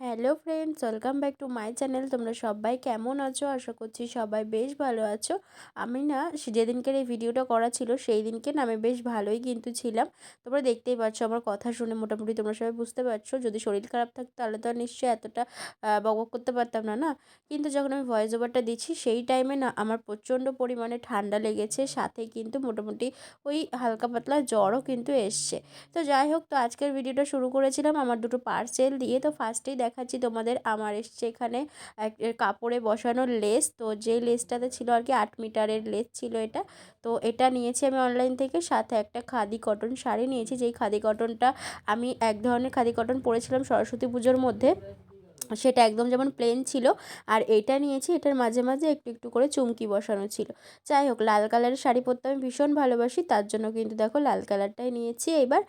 Hello friends, welcome back to my channel. তোমরা সবাই কেমন আছো? আশা করছি সবাই বেশ ভালো আছো। আমি না যেদিনকের এই ভিডিওটা করা ছিল সেই দিনকে না আমি বেশ ভালোই কিন্তু ছিলাম। তোমরা দেখতেই পাচ্ছ, আমার কথা শুনে মোটামুটি তোমরা সবাই বুঝতে পারছ। যদি শরীর খারাপ থাকতো, তাহলে তো আর নিশ্চয়ই এতটা বক করতে পারতাম না না? কিন্তু যখন আমি ভয়েস ওভারটা দিচ্ছি, সেই টাইমে না আমার প্রচণ্ড পরিমাণে ঠান্ডা লেগেছে। সাথে কিন্তু মোটামুটি ওই হালকা পাতলা জ্বরও কিন্তু এসছে। তো যাই হোক, তো আজকের ভিডিওটা শুরু করেছিলাম আমার দুটো পার্সেল দিয়ে। তো ফার্স্টেই দেখাচ্ছি, তোমাদের আমার এসছে এখানে কাপড়ে বসানো লেস। তো যে লেসটাতে ছিল আর কি আট মিটারের লেস ছিল এটা। তো এটা নিয়েছি আমি অনলাইন থেকে। সাথে একটা খাদি কটন শাড়ি নিয়েছি। যেই খাদি কটনটা আমি এক ধরনের খাদি কটন পরেছিলাম সরস্বতী পুজোর মধ্যে। সেটা একদম যেমন প্লেন ছিল। আর এটা নিয়েছি, এটার মাঝে মাঝে একটু একটু করে চুমকি বসানো ছিল। যাই হোক, লাল কালারের শাড়ি পরতে আমি ভীষণ ভালোবাসি, তার জন্য কিন্তু দেখো লাল কালারটাই নিয়েছি এবার।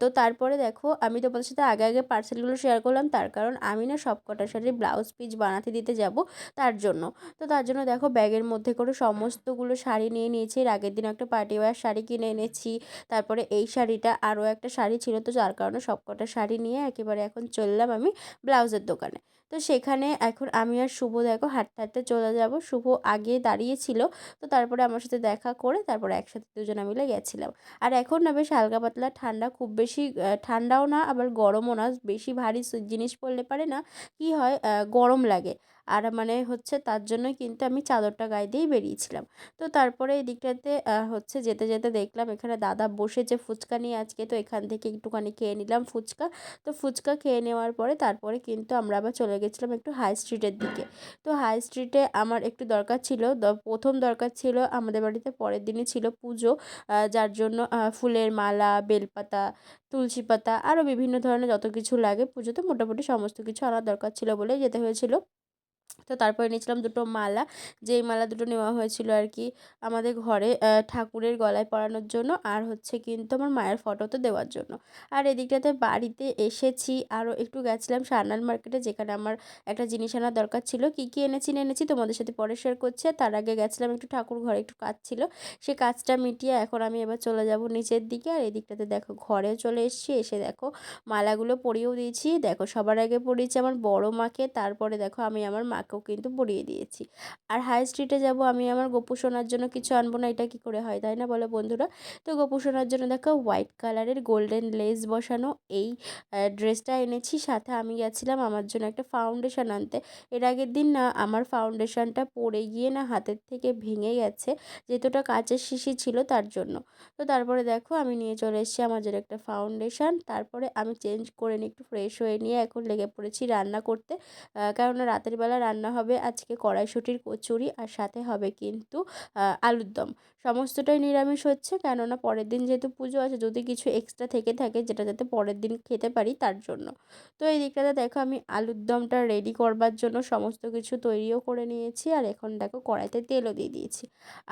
তো তারপরে দেখো, আমি তোমাদের সাথে আগে আগে পার্সেলগুলো শেয়ার করলাম, তার কারণ আমি না সব কটা শাড়ির ব্লাউজ পিস বানাতে দিতে যাব তার জন্য। তো তার জন্য দেখো ব্যাগের মধ্যে করে সমস্তগুলো শাড়ি নিয়ে নিয়েছি, এর আগের দিন একটা পার্টি ওয়ার শাড়ি কিনে এনেছি, তারপরে এই শাড়িটা আরও একটা শাড়ি ছিল, তো যার কারণে সব কটা শাড়ি নিয়ে একেবারে এখন চললাম আমি ব্লাউজের দোকানে। তো সেখানে এখন আমি আর শুভ দেখো হাঁটতে হাঁটতে চলে যাব। শুভ আগে দাঁড়িয়েছিল তো তারপরে আমার সাথে দেখা করে তারপরে একসাথে দুজনে মিলে গেছিলাম। আর এখন না বেশ হালকা পাতলা ঠান্ডা, খুব বেশি ঠান্ডাও না, আবার গরমও না। বেশি ভারী জিনিস পড়লে পারে না। কি হয় গরম লাগে। আর মানে হচ্ছে তার জন্য কিন্তু আমি চাদরটা গায়ে দিয়েই বেরিয়েছিলাম। তো তারপরে এই দিকটাতে হচ্ছে যেতে যেতে দেখলাম এখানে দাদা বসে যে ফুচকা নিয়ে আজকে তো এখান থেকে একটুখানি খেয়ে নিলাম ফুচকা। তো ফুচকা খেয়ে নেওয়ার পরে তারপরে কিন্তু আমরা আবার চলে গেছিলাম একটু হাই স্ট্রিটের দিকে। তো হাই স্ট্রিটে আমার একটু দরকার ছিল প্রথম দরকার ছিল আমাদের বাড়িতে পরের দিনই ছিল পুজো যার জন্য ফুলের মালা, বেলপাতা, তুলসী পাতা, আরও বিভিন্ন ধরনের যত কিছু লাগে পুজোতে মোটামুটি সমস্ত কিছু আনার দরকার ছিল বলেই যেতে হয়েছিল। তো তারপরে নিয়েছিলাম দুটো মালা। যেই মালা দুটো নেওয়া হয়েছিল আর কি আমাদের ঘরে ঠাকুরের গলায় পরানোর জন্য আর হচ্ছে কিন্তু আমার মায়ের ফটোতে দেওয়ার জন্য। আর এদিকটাতে বাড়িতে এসেছি আরও একটু গেছিলাম সান্নাল মার্কেটে যেখানে আমার একটা জিনিস আনার দরকার ছিল। কী কী এনেছি এনেছি তোমাদের সাথে পরে শেয়ার করছি। তার আগে গেছিলাম একটু ঠাকুর ঘরে একটু কাজ ছিল। সে কাজটা মিটিয়ে এখন আমি এবার চলে যাব নিচের দিকে। আর এদিকটাতে দেখো ঘরেও চলে এসেছি, এসে দেখো মালাগুলো পরিয়েও দিয়েছি। দেখো সবার আগে পরিয়েছি আমার বড় মাকে, তারপরে দেখো আমি আমার মাকে মাকেও কিন্তু পরিয়ে দিয়েছি। আর হাই স্ট্রিটে যাব, আমি আমার গোপু সোনার জন্য কিছু আনব না, এটা কি করে হয়, তাই না বলো বন্ধুরা? তো গোপু সোনার জন্য দেখো হোয়াইট কালারের গোল্ডেন লেস বসানো, এই ড্রেসটা এনেছি, সাথে আমি গেছিলাম আমার জন্য একটা ফাউন্ডেশন আনতে। এর আগের দিন না আমার ফাউন্ডেশনটা পড়ে গিয়ে না হাতের থেকে ভেঙে গেছে, যেহেতুটা কাচের শিশি ছিল তার জন্য। তো তারপরে দেখো আমি নিয়ে চলে এসেছি আমার জন্য একটা ফাউন্ডেশন তারপরে আমি চেঞ্জ করে নিই, একটু ফ্রেশ হয়ে নিয়ে এখন লেগে পড়েছি রান্না করতে। কারণ রাতের বেলা রান্না রান্না হবে আজকে কড়াইশুটির কচুরি আর সাথে হবে কিন্তু আলুর দম। সমস্তটাই নিরামিষ হচ্ছে কেননা পরের দিন যেহেতু পুজো আছে, যদি কিছু এক্সট্রা থেকে থাকে যেটা যাতে পরের দিন খেতে পারি তার জন্য। তো এই দিকটাতে দেখো আমি আলুর দমটা রেডি করবার জন্য সমস্ত কিছু তৈরিও করে নিয়েছি আর এখন দেখো কড়াইতে তেলও দিয়ে দিয়েছি।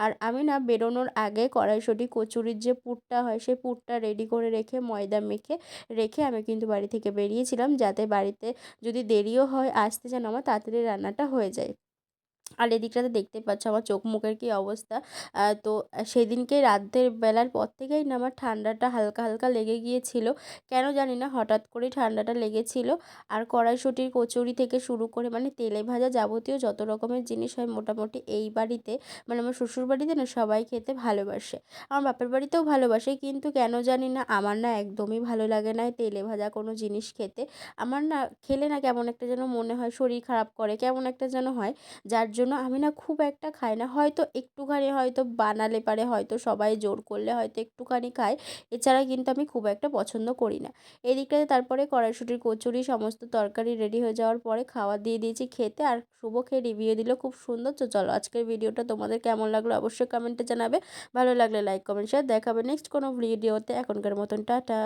আর আমি না বেরোনোর আগে কড়াইশুটি কচুরির যে পুরটা হয় সেই পুরটা রেডি করে রেখে ময়দা মেখে রেখে আমি কিন্তু বাড়ি থেকে বেরিয়েছিলাম যাতে বাড়িতে যদি দেরিও হয়, আসতে যেন আমার তাড়াতাড়ি রান্নাটা হয়ে যায়। আর এদিকটাতে দেখতে পাচ্ছ আমার চোখ মুখের কী অবস্থা। তো সেদিনকে রাতের বেলার পর থেকেই না আমার ঠান্ডাটা হালকা হালকা লেগে গিয়েছিল। কেন জানি না, হঠাৎ করেই ঠান্ডাটা লেগেছিল। আর কড়াইশুটির কচুরি থেকে শুরু করে মানে তেলে ভাজা যাবতীয় যত রকমের জিনিস হয় মোটামুটি এই বাড়িতে মানে আমার শ্বশুর বাড়িতে না সবাই খেতে ভালোবাসে। আমার বাপের বাড়িতেও ভালোবাসে, কিন্তু কেন জানি না আমার না একদমই ভালো লাগে না তেলে ভাজা কোনো জিনিস খেতে। আমার না খেলে না কেমন একটা যেন মনে হয়, শরীর খারাপ করে, কেমন একটা যেন হয়, যার জন্য আমি না খুব একটা খাই না। হয়তো একটুখানি হয়তো বানালে পারে, হয়তো সবাই জোর করলে হয়তো একটুখানি খাই এছাড়া কিন্তু আমি খুব একটা পছন্দ করি না। এদিকটাতে তারপরে কড়াইশুটির, কচুরি, সমস্ত তরকারি রেডি হয়ে যাওয়ার পরে খাওয়া দিয়ে দিয়েছি খেতে। আর শুভ খেয়ে রিভিউ দিল, খুব সুন্দর। তো চলো আজকের ভিডিওটা তোমাদের কেমন লাগল অবশ্যই কমেন্টে জানাবে। ভালো লাগলে লাইক কমেন্ট শেয়ার দেখাবে নেক্সট কোনো ভিডিওতে এখনকার মতন, টাটা।